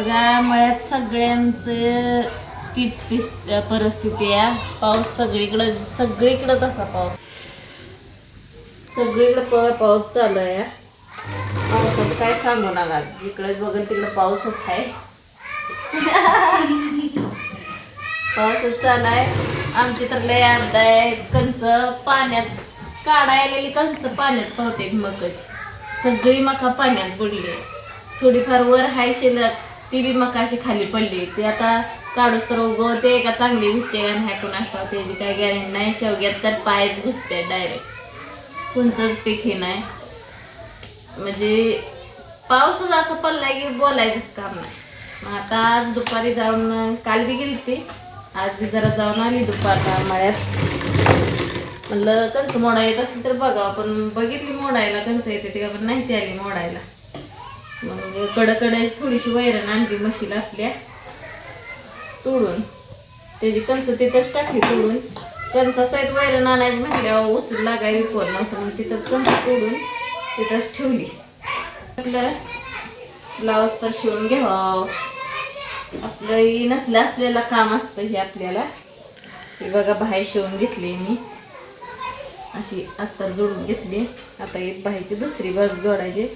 बघा मळ्यात सगळ्यांचं तीच तीच परिस्थिती आहे. पाऊस सगळीकडं सगळीकडं तसा पाऊस. सगळीकडं प पाऊस चालू आहे. पावसाचं काय सांगू नका. जिकडे बघेल तिकडं पाऊसच आहे. पाऊसच चालू आहे. आमची तर लय अर्धा आहे. कंस पाण्यात काढायलेली कंस पाण्यात पावते मकच सगळी मका पाण्यात बुडली. थोडीफार वर हाय शिल्लक. ती बी मका अशी खाली पडली. ती आता काढूस तर उगवते का चांगली भेटते का नाही कोणाष्टाव त्याची काय गॅरंटी नाही. शेवग्यात तर पायच घुसते डायरेक्ट कोणचंच पीक हे नाही. म्हणजे पाऊसच असं पडलाय की बोलायचंच काम नाही. मग आता आज दुपारी जाऊन काल बी गेली ती आज बी जरा जाऊन आली दुपारला मळ्यात म्हणलं कंस मोडा येत असेल तर बघावं. पण बघितली मोडायला कंस येते ते का पण नाही ती आली मोडायला. मग कडकडायची थोडीशी वैरण आणली म्हशीला आपल्या. तोडून. त्याची कणस तिथंच टाकली तोडून. कणसासहित वैरण आणायची म्हटल्यावर उचलू लागाय विकवर नव्हतं. मग तिथं कणस तोडून तिथंच ठेवली. म्हटलं ब्लाऊज तर शिवून घ्यावं. आपलं नसल्या नसलं असलेलं काम असतं हे आपल्याला. हे बघा बाहेर शिवून घेतली मी. अशी अस्तर जोडून घेतली. आता एक बाहेरची दुसरी बाजू जोडायची.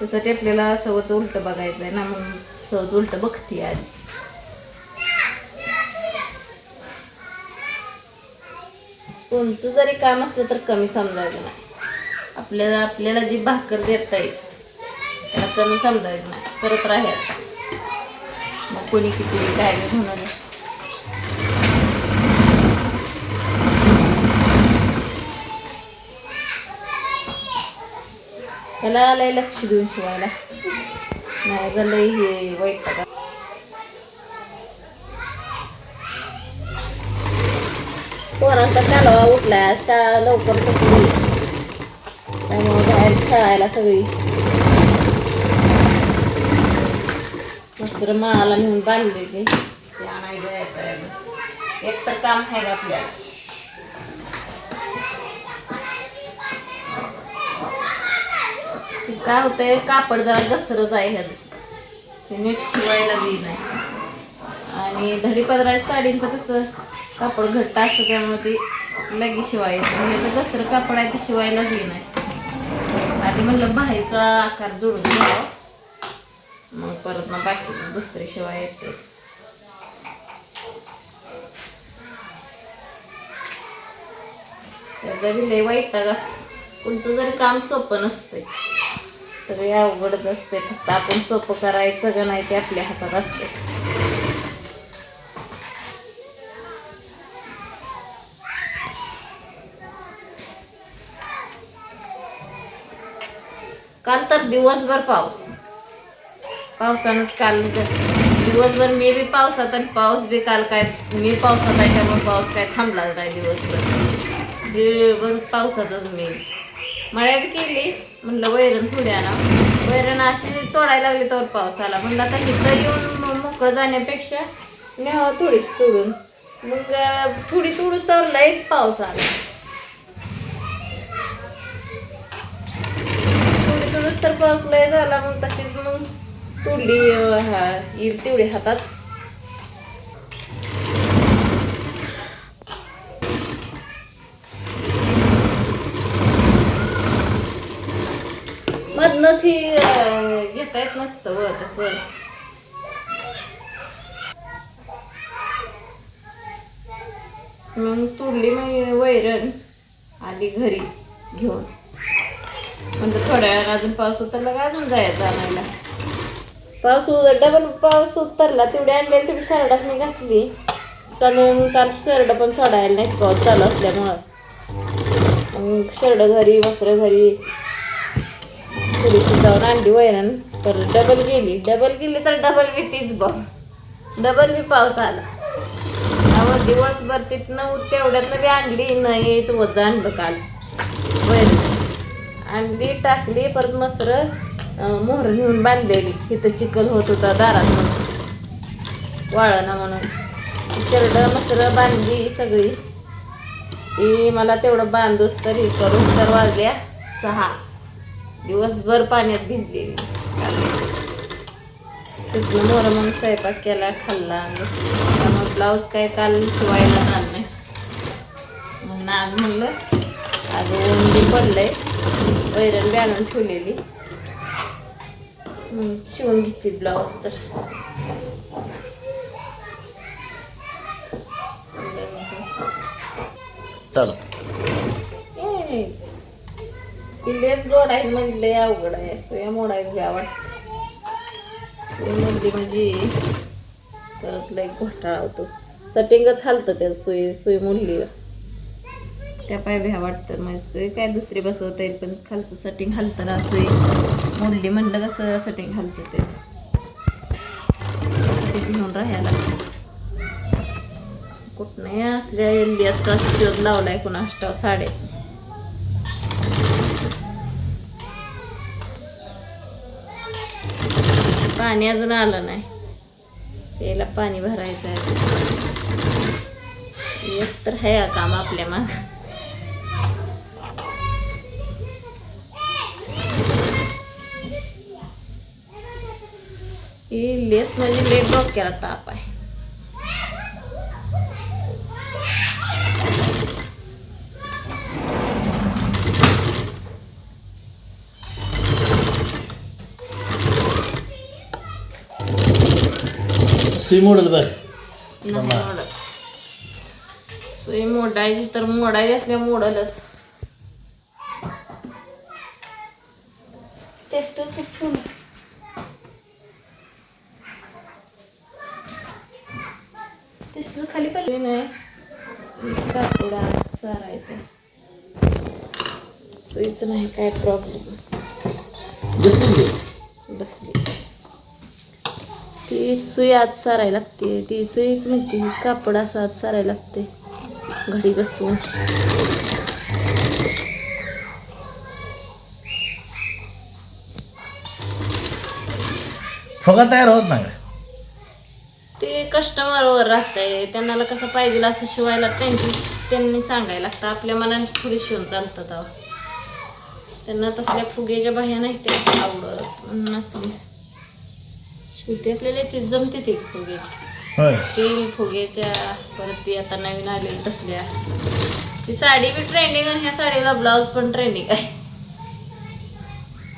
त्यासाठी आपल्याला सवच उलट बघायचं आहे ना म्हणून सहज उलट बघते आधी कोणचं जरी काम असलं तर कमी समजायचं नाही. आपल्याला आपल्याला जी भाकर देता येईल त्याला कमी समजायचं नाही. करत राहायचं. मग कोणी किती काय म्हणून त्याला आलंय लक्ष देऊन शिवायला. नाही झालं हे वाईट का पोरांचा कालवा उठलाय शाळा लवकर सुटली. त्यामुळे बाहेर खेळायला सगळी. मस्त माळाला नेऊन बांधले ते ते आणायचं जायचं एक तर काम आहे का आपल्याला. काय होतंय? कापड जरा घसरच आहे ह्याचं. ते नीट शिवायला बी नाही. आणि धडी पदरा साडींचं कसं? कापड घट्ट असतं त्यामुळे ते लगेच शिवायचं. ह्याचं घसरं कापड आहे ते शिवायलाच ये नाही. आधी म्हणलं बाहेरचा आकार जोडून घ्यावा. मग परत मग बाकी दुसरे शिवाय येते. त्याचा बी लय वाईट कोणचं जरी काम सोपं नसतंय. सगळे अवघडच असते. फक्त आपण सोपं करायचं का नाही ते आपल्या हातात असते काल तर दिवसभर पाऊस. पावसानंच काल दिवसभर मी बी पावसात आणि पाऊस बी काल काय मी पावसात आहे त्यामुळे पाऊस काय थांबला नाही दिवसभर. दिवसभर पावसातच मी. मळ्यात केली. म्हणलं वैरण थोडी ना वैरण अशी तोडायला लागली तर पाऊस आला म्हणलं आता इथं येऊन मोकळं जाण्यापेक्षा न्यावं थोडीच तोडून. मग थोडी तोडूच तर लयच पाऊस आला. थोडी तोडूच तर पाऊस लय झाला मग तशीच मग तोडली येईल तेवढी हातात. मधनच ही घेता येत नसतं व तसं. मग तोडली मग वैरण आली घरी घेऊन. म्हणजे थोड्या वेळानं अजून पाऊस उतरला का अजून जायचं आणायला? पाऊस उ- डबल पाऊस उतरला तेवढी आणलेली तेवढी शर्टाच मी घातली. कारण काल शर्ट पण सोडायला नाही पाऊस चालू असल्यामुळं. मग शर्ट घरी वस्त्र घरी थोडीशी जाऊन आणली वैरण तर डबल गेली डबल गेली तर डबल बी तीच बघ डबल बी पाऊस आला. अहो दिवसभर तिथनं तेवढ्यातनं बी आणली नाहीच वजा आणलं काल. वैरण आणली टाकली परत मसर मोहर नेऊन बांधलेली. इथं चिखल होत होता दारात म्हणून. वाळणं म्हणून. शर्ट मसर बांधली सगळी. ती मला तेवढं बांधूस तरी करून तर वाजल्या सहा. दिवसभर पाण्यात भिजलेली. तिथनं मोरं मग स्वयंपाक केला खाल्ला आणि त्यामुळे ब्लाऊज काय काल शिवायला आलं नाही. म्हणून आज म्हणलं आज ऊन बी पडलंय वैरण बी आणून ठेवलेली. मग शिवून घेते ब्लाऊज तर. चालू. ती लेच जोड आहे म्हणजे लय अवघड आहे. सुया मोडायला घ्या वाटतं. सुई मोडली म्हणजे परत लय घोटाळा होतो. सटिंगच हालतं त्या सुई सुई मोडली त्या पाय भ्या वाटतं. म्हणजे सुई काय दुसरी बसवता येईल पण खालचं सटिंग हलतं ना सुई मोडली म्हणलं कसं सटिंग हलतं तेच घेऊन राहायला. कुठं नाही असल्या एल्ली शोध लावलाय कुणा अष्टाव पाणी अजून आलं नाही. त्याला पाणी भरायचं आहे. एक तर आहे काम आपल्या माग. ही लेस म्हणजे लेट डोक्याला ताप आहे. सुई मोडल नाही मोडत सुई मोडायची तर मोडायची असल्या मोडलच. टेस्टर खाली पडले नाही कापडा सारायचं सुईच नाही काय प्रॉब्लेम बसली. बसली. ती सुई आत सारायला लागते. ती सुईच म्हणते कापड असं आत सारायला लागते. घडी बसवून. फुगा तयार होत नाही? ते कस्टमरवर राहतंय. त्यांना कसं पाहिजे असं शिवायला त्यांची त्यांनी सांगायला लागतं. आपल्या मनाने थोडी शिवून चालतात. त्यांना तसल्या फुगेच्या बाह्या नाही ते आवडत. म्हणून शिवते आपल्याला ते जमते ते फुगेची होय. तीन फुग्याच्या परत ती आता नवीन आलेली तसल्या ती साडी बी ट्रेंडिंग आणि ह्या साडीला ब्लाऊज पण ट्रेंडिंग आहे.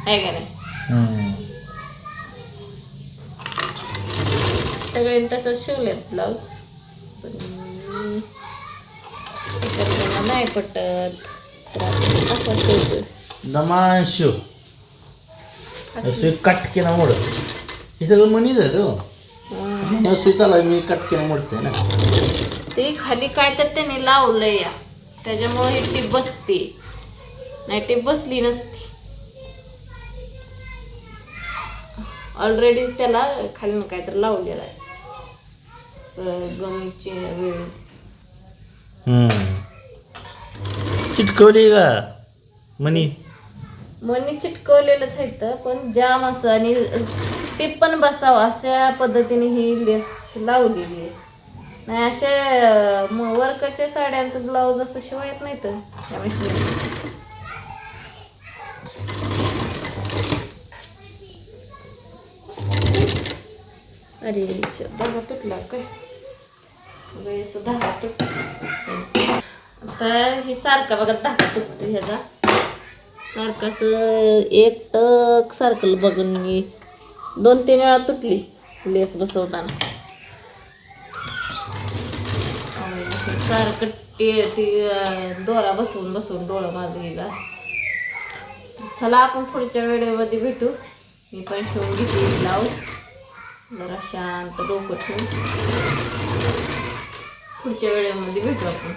आहे का नाही. सगळे तसंच शिवलेत ब्लाऊज पण नाही पटत. असं शिव सुई कटकीनं मोड. हे सगळं मनीच आहे तो हं. मी सुई चालू मी कटकीनं मोडते ना. ते खाली काय तर त्याने लावलंय या. त्याच्यामुळे ही टीप बसते. नाही टीप बसली नसती. ऑलरेडीच त्याला खाली काहीतरी लावलेलं आहे. गमचे वेळ. चिटकवली का? मनी? मनी चिटकवलेलंच आहे तर पण जाम असं आणि टीप पण बसावं अशा पद्धतीने ही लेस लावलेली आहे. नाही अशा म- वर्करच्या साड्यांचं ब्लाऊज असं शिवायत नाही तर अरे धागा तुटला काय? असं धागा तुट. आता हे सारखा बघा धागा तुटतो ह्याचा. सारखं असं एक टक सारखं बघून मी दोन तीन वेळा तुटली लेस बसवताना. सारखं ते ती दोरा बसवून बसवून डोळं माझं गेला चला आपण पुढच्या व्हिडिओमध्ये भेटू. मी पण शिवून घेतली ब्लाऊज. जरा शांत डोकं ठेवून. पुढच्या वेळेमध्ये भेटू आपण.